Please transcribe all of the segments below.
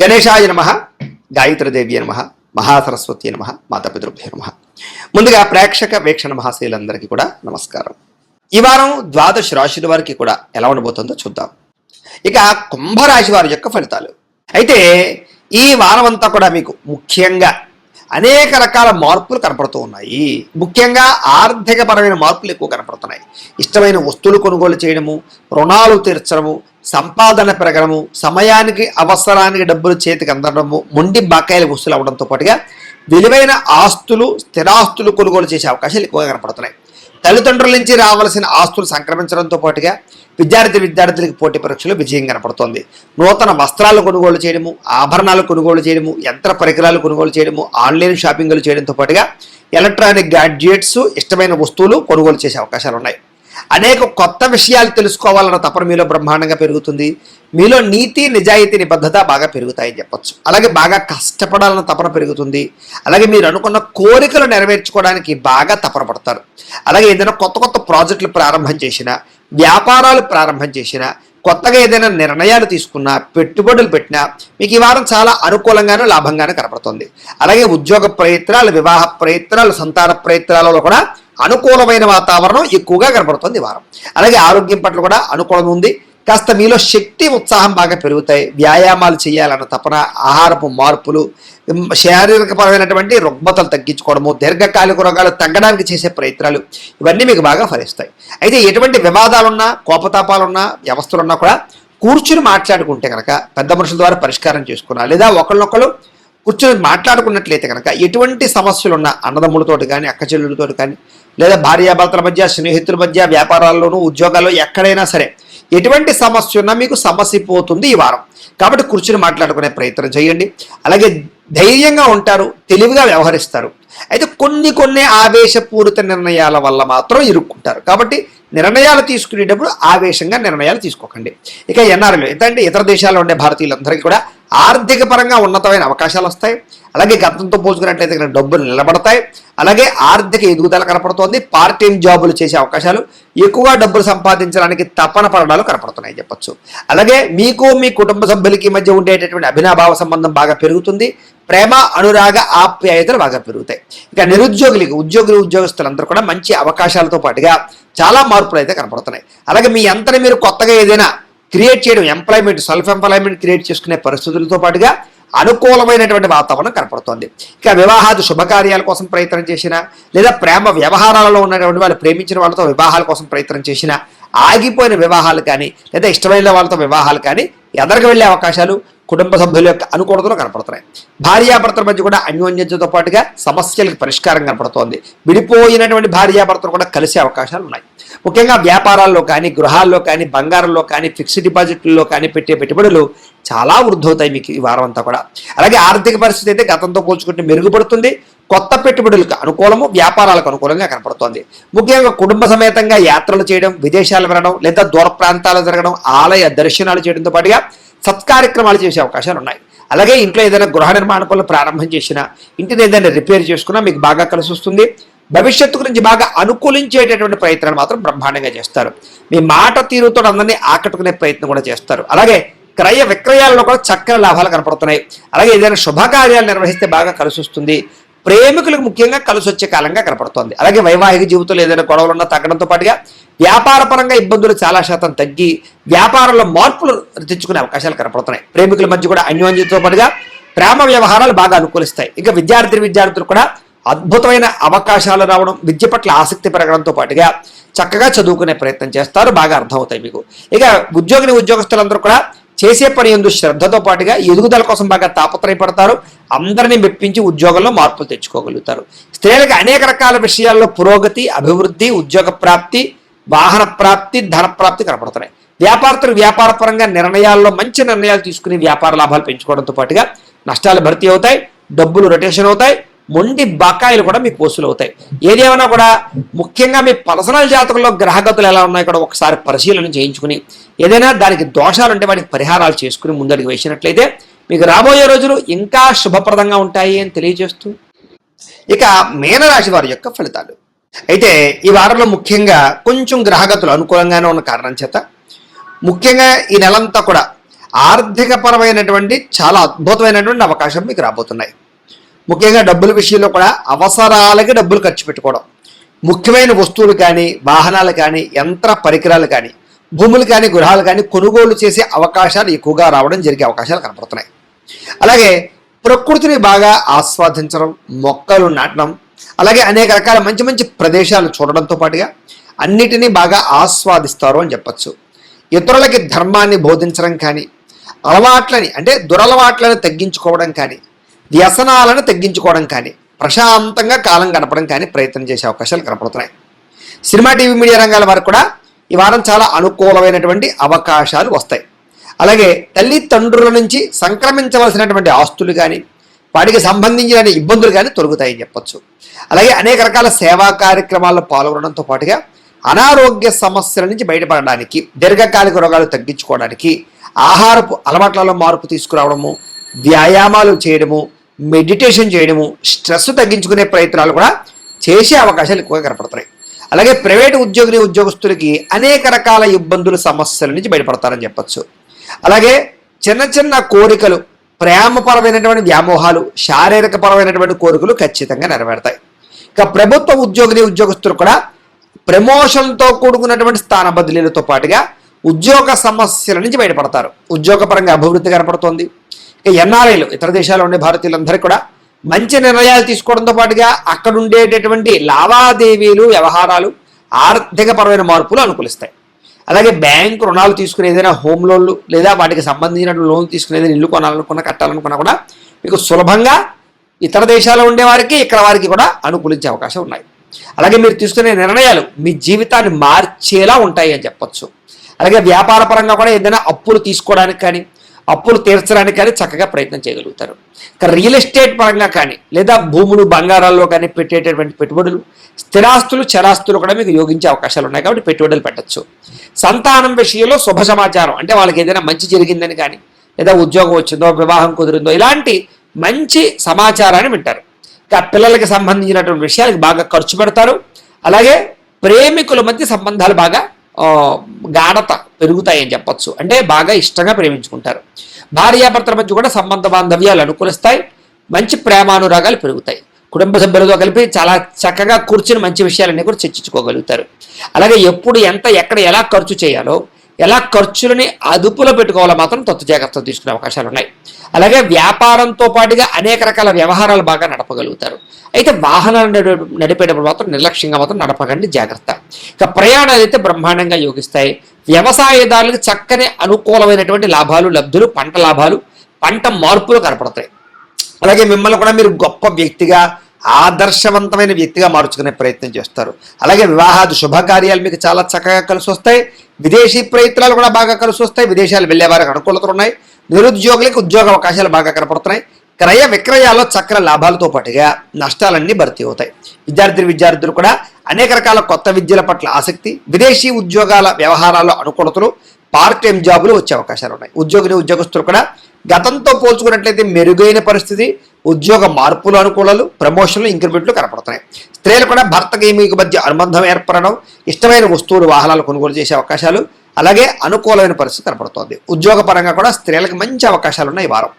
గణేశాయ నమ గాయత్రదేవి నమ మహాసరస్వతి నమ మాతాపితృభ్య నమ. ముందుగా ప్రేక్షక వీక్షణ మహాశీలందరికీ కూడా నమస్కారం. ఈ వారం ద్వాదశ రాశుల వారికి కూడా ఎలా ఉండబోతుందో చూద్దాం. ఇక కుంభరాశి వారి యొక్క ఫలితాలు. అయితే ఈ వారం అంతా కూడా మీకు ముఖ్యంగా అనేక రకాల మార్పులు కనపడుతూ ఉన్నాయి. ముఖ్యంగా ఆర్థికపరమైన మార్పులు ఎక్కువ కనపడుతున్నాయి. ఇష్టమైన వస్తువులు కొనుగోలు చేయడము రుణాలు తీర్చడము సంపాదన పెరగడము సమయానికి అవసరానికి డబ్బులు చేతికి అందడము మొండి బకాయిల వస్తువులు అవడంతో పాటుగా విలువైన ఆస్తులు స్థిరాస్తులు కొనుగోలు చేసే అవకాశాలు ఎక్కువగా కనపడుతున్నాయి. తల్లిదండ్రుల నుంచి రావాల్సిన ఆస్తులు సంక్రమించడంతో పాటుగా విద్యార్థి విద్యార్థులకు పోటీ పరీక్షలు విజయం కనపడుతోంది. నూతన వస్త్రాలు కొనుగోలు చేయడము ఆభరణాలు కొనుగోలు చేయడము యంత్ర పరికరాలు కొనుగోలు చేయడము ఆన్లైన్ షాపింగ్లు చేయడంతో పాటుగా ఎలక్ట్రానిక్ గ్యాడ్జెట్స్ ఇష్టమైన వస్తువులు కొనుగోలు చేసే అవకాశాలు ఉన్నాయి అనేక కొత్త విషయాలు తెలుసుకోవాలన్న తపన మీలో బ్రహ్మాండంగా పెరుగుతుంది. మీలో నీతి నిజాయితీ నిబద్ధత బాగా పెరుగుతాయని చెప్పచ్చు. అలాగే బాగా కష్టపడాలన్న తపన పెరుగుతుంది. అలాగే మీరు అనుకున్న కోరికలు నెరవేర్చుకోవడానికి బాగా తపన పడతారు. అలాగే ఏదైనా కొత్త కొత్త ప్రాజెక్టులు ప్రారంభం చేసినా వ్యాపారాలు ప్రారంభం చేసినా కొత్తగా ఏదైనా నిర్ణయాలు తీసుకున్నా పెట్టుబడులు పెట్టినా మీకు ఈ వారం చాలా అనుకూలంగానూ లాభంగానూ కనపడుతుంది. అలాగే ఉద్యోగ ప్రయత్నాలు వివాహ ప్రయత్నాలు సంతాన ప్రయత్నాలలో కూడా అనుకూలమైన వాతావరణం ఎక్కువగా కనబడుతుంది వారం. అలాగే ఆరోగ్యం పట్ల కూడా అనుకూలంగా ఉంది. కాస్త మీలో శక్తి ఉత్సాహం బాగా పెరుగుతాయి. వ్యాయామాలు చేయాలన్న తపన ఆహారపు మార్పులు శారీరకపరమైనటువంటి రుగ్మతలు తగ్గించుకోవడము దీర్ఘకాలిక రోగాలు తగ్గడానికి చేసే ప్రయత్నాలు ఇవన్నీ మీకు బాగా ఫలిస్తాయి. అయితే ఎటువంటి వివాదాలున్నా కోపతాపాలున్నా వ్యవస్థలున్నా కూడా కూర్చుని మాట్లాడుకుంటే కనుక పెద్ద మనుషుల ద్వారా పరిష్కారం చేసుకున్నా లేదా ఒకళ్ళనొకళ్ళు కూర్చొని మాట్లాడుకున్నట్లయితే కనుక ఎటువంటి సమస్యలు ఉన్నా అన్నదమ్ములతోటి కానీ అక్క చెల్లెలతోటి కానీ లేదా భార్యాభర్తల మధ్య స్నేహితుల మధ్య వ్యాపారాల్లోనూ ఉద్యోగాల్లో ఎక్కడైనా సరే ఎటువంటి సమస్య ఉన్నా మీకు సమస్య పోతుంది ఈ వారం. కాబట్టి కూర్చుని మాట్లాడుకునే ప్రయత్నం చేయండి. అలాగే ధైర్యంగా ఉంటారు తెలివిగా వ్యవహరిస్తారు. అయితే కొన్ని కొన్ని ఆవేశపూరిత నిర్ణయాల వల్ల మాత్రం ఇరుక్కుంటారు. కాబట్టి నిర్ణయాలు తీసుకునేటప్పుడు ఆవేశంగా నిర్ణయాలు తీసుకోకండి. ఇక ఎన్ఆర్ఎల్ ఎందుకంటే ఇతర దేశాల్లో ఉండే భారతీయులందరికీ కూడా ఆర్థిక పరంగా ఉన్నతమైన అవకాశాలు వస్తాయి. అలాగే గతంతో పోల్చుకున్నట్లయితే ఇక్కడ డబ్బులు నిలబడతాయి. అలాగే ఆర్థిక ఎదుగుదల కనపడుతోంది. పార్ట్ టైం జాబులు చేసే అవకాశాలు ఎక్కువగా డబ్బులు సంపాదించడానికి తపన పడడాలు కనపడుతున్నాయి చెప్పొచ్చు. అలాగే మీకు మీ కుటుంబ సభ్యులకి మధ్య ఉండేటటువంటి అభినాభావ సంబంధం బాగా పెరుగుతుంది. ప్రేమ అనురాగ ఆప్యాయతలు బాగా పెరుగుతాయి. ఇక నిరుద్యోగులకి ఉద్యోగులు ఉద్యోగస్తులందరూ కూడా మంచి అవకాశాలతో పాటుగా చాలా మార్పులు అయితే కనపడుతున్నాయి. అలాగే మీ అంతని మీరు కొత్తగా ఏదైనా క్రియేట్ చేయడం ఎంప్లాయ్మెంట్ సెల్ఫ్ ఎంప్లాయ్మెంట్ క్రియేట్ చేసుకునే పరిస్థితులతో పాటుగా అనుకూలమైనటువంటి వాతావరణం కనపడుతోంది. ఇక వివాహాది శుభకార్యాల కోసం ప్రయత్నం చేసినా లేదా ప్రేమ వ్యవహారాలలో ఉన్నటువంటి వాళ్ళు ప్రేమించిన వాళ్ళతో వివాహాల కోసం ప్రయత్నం చేసినా ఆగిపోయిన వివాహాలు కానీ లేదా ఇష్టమైన వాళ్ళతో వివాహాలు కానీ ఎదరికి వెళ్ళే అవకాశాలు కుటుంబ సభ్యుల యొక్క అనుకూలతలు కనపడుతున్నాయి. భార్యాభర్తల మధ్య కూడా అన్యోన్యతతో పాటుగా సమస్యలకు పరిష్కారం కనపడుతోంది. విడిపోయినటువంటి భార్యాభర్తలు కూడా కలిసే అవకాశాలు ఉన్నాయి. ముఖ్యంగా వ్యాపారాల్లో కానీ గృహాల్లో కానీ బంగారంలో కానీ ఫిక్స్డ్ డిపాజిట్లలో కానీ పెట్టే పెట్టుబడులు చాలా వృద్ధవుతాయి మీకు ఈ వారం అంతా కూడా. అలాగే ఆర్థిక పరిస్థితి అయితే గతంతో పోల్చుకుంటే మెరుగుపడుతుంది. కొత్త పెట్టుబడులకు అనుకూలము వ్యాపారాలకు అనుకూలంగా కనపడుతోంది. ముఖ్యంగా కుటుంబ సమేతంగా యాత్రలు చేయడం విదేశాలు వెళ్ళడం లేదా దూర ప్రాంతాలు జరగడం ఆలయ దర్శనాలు చేయడంతో పాటుగా సత్కార్యక్రమాలు చేసే అవకాశాలు ఉన్నాయి. అలాగే ఇంట్లో ఏదైనా గృహ నిర్మాణ పనులు ప్రారంభం చేసినా ఇంటిని ఏదైనా రిపేర్ చేసుకున్నా మీకు బాగా కలిసి వస్తుంది. భవిష్యత్తు గురించి బాగా అనుకూలించేటటువంటి ప్రయత్నాలు మాత్రం బ్రహ్మాండంగా చేస్తారు. మీ మాట తీరుతో అందరినీ ఆకట్టుకునే ప్రయత్నం కూడా చేస్తారు. అలాగే క్రయ విక్రయాలలో కూడా చక్కని లాభాలు కనపడుతున్నాయి. అలాగే ఏదైనా శుభకార్యాలు నిర్వహిస్తే బాగా కలిసి వస్తుంది. ప్రేమికులకు ముఖ్యంగా కలిసి వచ్చే కాలంగా కనపడుతోంది. అలాగే వైవాహిక జీవితంలో ఏదైనా గొడవలు ఉన్నా తగ్గడంతో పాటుగా వ్యాపారపరంగా ఇబ్బందులు చాలా శాతం తగ్గి వ్యాపారంలో మార్పులు తెచ్చుకునే అవకాశాలు కనపడుతున్నాయి. ప్రేమికుల మధ్య కూడా అన్యోన్యతో పాటుగా ప్రేమ వ్యవహారాలు బాగా అనుకూలిస్తాయి. ఇంకా విద్యార్థి విద్యార్థులు కూడా అద్భుతమైన అవకాశాలు రావడం విద్య పట్ల ఆసక్తి పెరగడంతో పాటుగా చక్కగా చదువుకునే ప్రయత్నం చేస్తారు. బాగా అర్థమవుతాయి మీకు. ఇక ఉద్యోగిని ఉద్యోగస్తులందరూ కూడా చేసే పని ఎందు శ్రద్ధతో పాటుగా ఎదుగుదల కోసం బాగా తాపత్రయపడతారు. అందరినీ మెప్పించి ఉద్యోగంలో మార్పులు తెచ్చుకోగలుగుతారు. స్త్రీలకు అనేక రకాల విషయాల్లో పురోగతి అభివృద్ధి ఉద్యోగ ప్రాప్తి వాహన ప్రాప్తి ధన ప్రాప్తి కనపడుతున్నాయి. వ్యాపారస్తులు వ్యాపారపరంగా నిర్ణయాల్లో మంచి నిర్ణయాలు తీసుకుని వ్యాపార లాభాలు పెంచుకోవడంతో పాటుగా నష్టాలు భర్తీ అవుతాయి డబ్బులు రొటేషన్ అవుతాయి మొండి బకాయిలు కూడా మీకు వసూలు అవుతాయి ఏదేమైనా కూడా ముఖ్యంగా మీ పర్సనల్ జాతకంలో గ్రహగతులు ఎలా ఉన్నాయో కూడా ఒకసారి పరిశీలన చేయించుకుని ఏదైనా దానికి దోషాలు ఉంటే వాటికి పరిహారాలు చేసుకుని ముందడికి వేసినట్లయితే మీకు రాబోయే రోజులు ఇంకా శుభప్రదంగా ఉంటాయి అని తెలియజేస్తూ ఇక మీనరాశి వారి యొక్క ఫలితాలు. అయితే ఈ వారంలో ముఖ్యంగా కొంచెం గ్రహగతులు అనుకూలంగానే ఉన్న కారణం చేత ముఖ్యంగా ఈ నెలంతా కూడా ఆర్థికపరమైనటువంటి చాలా అద్భుతమైనటువంటి అవకాశం మీకు రాబోతున్నాయి. ముఖ్యంగా డబ్బుల విషయంలో కూడా అవసరాలకి డబ్బులు ఖర్చు పెట్టుకోవడం. ముఖ్యమైన వస్తువులు కానీ వాహనాలు కానీ యంత్ర పరికరాలు కానీ భూములు కానీ గృహాలు కానీ కొనుగోలు చేసే అవకాశాలు ఎక్కువగా రావడం జరిగే అవకాశాలు కనపడుతున్నాయి. అలాగే ప్రకృతిని బాగా ఆస్వాదించడం మొక్కలు నాటడం అలాగే అనేక రకాల మంచి మంచి ప్రదేశాలు చూడడంతో పాటుగా అన్నిటినీ బాగా ఆస్వాదిస్తారు అని చెప్పచ్చు. ఇతరులకి ధర్మాన్ని బోధించడం కానీ అలవాట్లని అంటే దురలవాట్లను తగ్గించుకోవడం కానీ వ్యసనాలను తగ్గించుకోవడం కానీ ప్రశాంతంగా కాలం గడపడం కానీ ప్రయత్నం చేసే అవకాశాలు కనపడుతున్నాయి. సినిమా టీవీ మీడియా రంగాల వారికి కూడా ఈ వారం చాలా అనుకూలమైనటువంటి అవకాశాలు వస్తాయి. అలాగే తల్లిదండ్రుల నుంచి సంక్రమించవలసినటువంటి ఆస్తులు కానీ వాటికి సంబంధించిన ఇబ్బందులు కానీ తొలుగుతాయని చెప్పొచ్చు. అలాగే అనేక రకాల సేవా కార్యక్రమాల్లో పాల్గొనడంతో పాటుగా అనారోగ్య సమస్యల నుంచి బయటపడడానికి దీర్ఘకాలిక రోగాలు తగ్గించుకోవడానికి ఆహారపు అలవాట్లలో మార్పు తీసుకురావడము వ్యాయామాలు చేయడము మెడిటేషన్ చేయడము స్ట్రెస్ తగ్గించుకునే ప్రయత్నాలు కూడా చేసే అవకాశాలు ఎక్కువగా కనపడుతున్నాయి. అలాగే ప్రైవేట్ ఉద్యోగిని ఉద్యోగస్తులకి అనేక రకాల ఇబ్బందులు సమస్యల నుంచి బయటపడతారని చెప్పచ్చు. అలాగే చిన్న చిన్న కోరికలు ప్రేమపరమైనటువంటి వ్యామోహాలు శారీరక పరమైనటువంటి కోరికలు ఖచ్చితంగా నెరవేరుతాయి. ఇక ప్రభుత్వ ఉద్యోగిని ఉద్యోగస్తులు కూడా ప్రమోషన్తో కూడుకున్నటువంటి స్థాన బదిలీలతో పాటుగా ఉద్యోగ సమస్యల నుంచి బయటపడతారు. ఉద్యోగపరంగా అభివృద్ధి కనపడుతోంది. ఎన్ఆర్ఐలు ఇతర దేశాల్లో ఉండే భారతీయులందరికీ కూడా మంచి నిర్ణయాలు తీసుకోవడంతో పాటుగా అక్కడ ఉండేటటువంటి లావాదేవీలు వ్యవహారాలు ఆర్థికపరమైన మార్పులు అనుకూలిస్తాయి. అలాగే బ్యాంకు రుణాలు తీసుకునే ఏదైనా హోమ్ లోన్లు లేదా వాటికి సంబంధించిన లోన్ తీసుకునే ఏదైనా ఇల్లు కొనాలనుకున్నా కట్టాలనుకున్నా కూడా మీకు సులభంగా ఇతర దేశాల్లో ఉండే వారికి ఇక్కడ వారికి కూడా అనుకూలించే అవకాశం ఉన్నాయి. అలాగే మీరు తీసుకునే నిర్ణయాలు మీ జీవితాన్ని మార్చేలా ఉంటాయి అని చెప్పచ్చు. అలాగే వ్యాపార పరంగా కూడా ఏదైనా అప్పులు తీసుకోవడానికి కానీ అప్పులు తీర్చడానికి కానీ చక్కగా ప్రయత్నం చేయగలుగుతారు. రియల్ ఎస్టేట్ పరంగా కానీ లేదా భూములు బంగారాల్లో కానీ పెట్టేటటువంటి పెట్టుబడులు స్థిరాస్తులు చరాస్తులు కూడా మీకు యోగించే అవకాశాలు ఉన్నాయి కాబట్టి పెట్టుబడులు పెట్టచ్చు. సంతానం విషయంలో శుభ సమాచారం అంటే వాళ్ళకి ఏదైనా మంచి జరిగిందని కానీ లేదా ఉద్యోగం వచ్చిందో వివాహం కుదిరిందో ఇలాంటి మంచి సమాచారాన్ని వింటారు. ఇంకా పిల్లలకి సంబంధించినటువంటి విషయాలకు బాగా ఖర్చు పెడతారు. అలాగే ప్రేమికుల మధ్య సంబంధాలు బాగా గాఢత పెరుగుతాయని చెప్పచ్చు. అంటే బాగా ఇష్టంగా ప్రేమించుకుంటారు. భార్యాభర్తల మధ్య కూడా సంబంధ బాంధవ్యాలు అనుకూలిస్తాయి. మంచి ప్రేమానురాగాలు పెరుగుతాయి. కుటుంబ సభ్యులతో కలిపి చాలా చక్కగా కూర్చుని మంచి విషయాలన్నీ కూడా చర్చించుకోగలుగుతారు. అలాగే ఎప్పుడు ఎంత ఎక్కడ ఎలా ఖర్చు చేయాలో ఎలా ఖర్చులని అదుపులో పెట్టుకోవాలో మాత్రం తత్వ జాగ్రత్తలు తీసుకునే అవకాశాలు ఉన్నాయి. అలాగే వ్యాపారంతో పాటుగా అనేక రకాల వ్యవహారాలు బాగా నడపగలుగుతారు. అయితే వాహనాలు నడిపేటప్పుడు మాత్రం నిర్లక్ష్యంగా మాత్రం నడపకండి జాగ్రత్త. ఇక ప్రయాణాలు అయితే బ్రహ్మాండంగా యోగిస్తాయి. వ్యవసాయదారులకు చక్కని అనుకూలమైనటువంటి లాభాలు లబ్ధులు పంట లాభాలు పంట మార్పులు కనపడతాయి. అలాగే మిమ్మల్ని కూడా మీరు గొప్ప వ్యక్తిగా ఆదర్శవంతమైన వ్యక్తిగా మార్చుకునే ప్రయత్నం చేస్తారు. అలాగే వివాహాది శుభకార్యాలు మీకు చాలా చక్కగా కలిసి వస్తాయి. విదేశీ ప్రయత్నాలు కూడా బాగా కలిసి వస్తాయి. విదేశాలు వెళ్ళే వారికి అనుకూలతలు ఉన్నాయి. నిరుద్యోగులకు ఉద్యోగ అవకాశాలు బాగా కనపడుతున్నాయి. క్రయ విక్రయాల్లో చక్ర లాభాలతో పాటుగా నష్టాలన్నీ భర్తీ అవుతాయి. విద్యార్థులు విద్యార్థులు కూడా అనేక రకాల కొత్త విద్యల పట్ల ఆసక్తి విదేశీ ఉద్యోగాల వ్యవహారాల్లో అనుకూలతలు పార్ట్ టైం జాబులు వచ్చే అవకాశాలు ఉన్నాయి. ఉద్యోగిని ఉద్యోగస్తులు కూడా గతంతో పోల్చుకున్నట్లయితే మెరుగైన పరిస్థితి ఉద్యోగ మార్పులు అనుకూలాలు ప్రమోషన్లు ఇంక్రిమెంట్లు కనపడుతున్నాయి. స్త్రీలు కూడా భర్తకి మీకు మధ్య అనుబంధం ఏర్పడడం ఇష్టమైన వస్తువులు వాహనాలు కొనుగోలు చేసే అవకాశాలు అలాగే అనుకూలమైన పరిస్థితి కనపడుతోంది. ఉద్యోగ పరంగా కూడా స్త్రీలకు మంచి అవకాశాలు ఉన్నాయి వారం.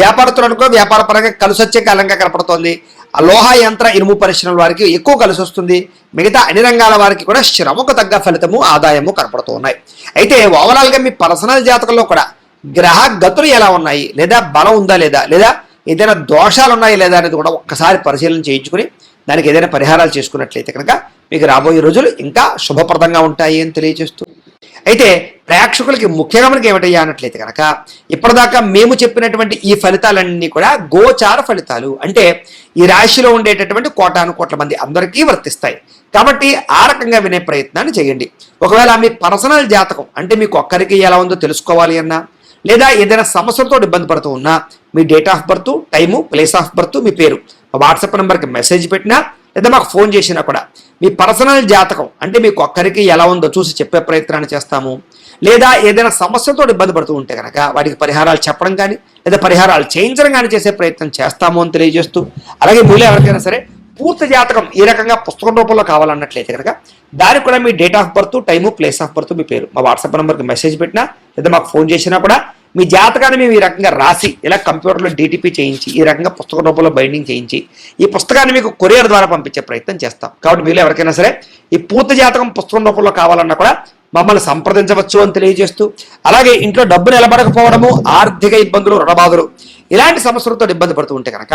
వ్యాపారస్తులు అనుకో వ్యాపార పరంగా కలిసి వచ్చే కాలంగా కనపడుతోంది. ఆ లోహ యంత్ర ఇనుము పరిశ్రమల వారికి ఎక్కువ కలిసి వస్తుంది మిగతా అన్ని రంగాల వారికి కూడా శ్రమకు తగ్గ ఫలితము ఆదాయము కనపడుతూ ఉన్నాయి. అయితే ఓవరాల్గా మీ పర్సనల్ జాతకంలో కూడా గ్రహ గతులు ఎలా ఉన్నాయి? లేదా బలం ఉందా లేదా? లేదా ఏదైనా దోషాలు ఉన్నాయి లేదా అనేది కూడా ఒక్కసారి పరిశీలన చేయించుకుని దానికి ఏదైనా పరిహారాలు చేసుకున్నట్లయితే కనుక మీకు రాబోయే రోజులు ఇంకా శుభప్రదంగా ఉంటాయి అని తెలియజేస్తూ. అయితే ప్రేక్షకులకి ముఖ్యంగా మనకి ఏమిటయ్యా అన్నట్లయితే కనుక ఇప్పటిదాకా మేము చెప్పినటువంటి ఈ ఫలితాలన్నీ కూడా గోచార ఫలితాలు. అంటే ఈ రాశిలో ఉండేటటువంటి కోటాను కోట్ల మంది అందరికీ వర్తిస్తాయి. కాబట్టి ఆ రకంగా వినే ప్రయత్నాన్ని చేయండి. ఒకవేళ మీ పర్సనల్ జాతకం అంటే మీకు ఒక్కరికి ఎలా ఉందో తెలుసుకోవాలి అన్నా లేదా ఏదైనా సమస్యలతో ఇబ్బంది పడుతూ ఉన్నా మీ date of birth time place of birth మీ పేరు మా వాట్సాప్ నెంబర్కి మెసేజ్ పెట్టినా లేదా మాకు ఫోన్ చేసినా కూడా మీ పర్సనల్ జాతకం అంటే మీకు ఒక్కరికి ఎలా ఉందో చూసి చెప్పే ప్రయత్నాన్ని చేస్తాము. లేదా ఏదైనా సమస్యలతో ఇబ్బంది పడుతూ ఉంటే కనుక వాటికి పరిహారాలు చెప్పడం కానీ లేదా పరిహారాలు చేయించడం కానీ చేసే ప్రయత్నం చేస్తాము అని తెలియజేస్తూ అలాగే మీలో ఎవరికైనా సరే పూర్తి జాతకం ఈ రకంగా పుస్తకం రూపంలో కావాలన్నట్లయితే కనుక దానికి కూడా మీ date of birth time place of birth మీ పేరు. మా వాట్సాప్ నెంబర్కి మెసేజ్ పెట్టినా లేదా మాకు ఫోన్ చేసినా కూడా మీ జాతకాన్ని మేము ఈ రకంగా రాసి ఇలా కంప్యూటర్లో డీటీపీ చేయించి ఈ రకంగా పుస్తక రూపంలో బైండింగ్ చేయించి ఈ పుస్తకాన్ని మీకు కొరియర్ ద్వారా పంపించే ప్రయత్నం చేస్తాం. కాబట్టి మీరు ఎవరికైనా సరే ఈ పూర్తి జాతకం పుస్తకం రూపంలో కావాలన్నా కూడా మమ్మల్ని సంప్రదించవచ్చు అని తెలియజేస్తూ అలాగే ఇంట్లో డబ్బు నిలబడకపోవడము ఆర్థిక ఇబ్బందులు రుణబాధలు ఇలాంటి సమస్యలతో ఇబ్బంది పడుతూ ఉంటే కనుక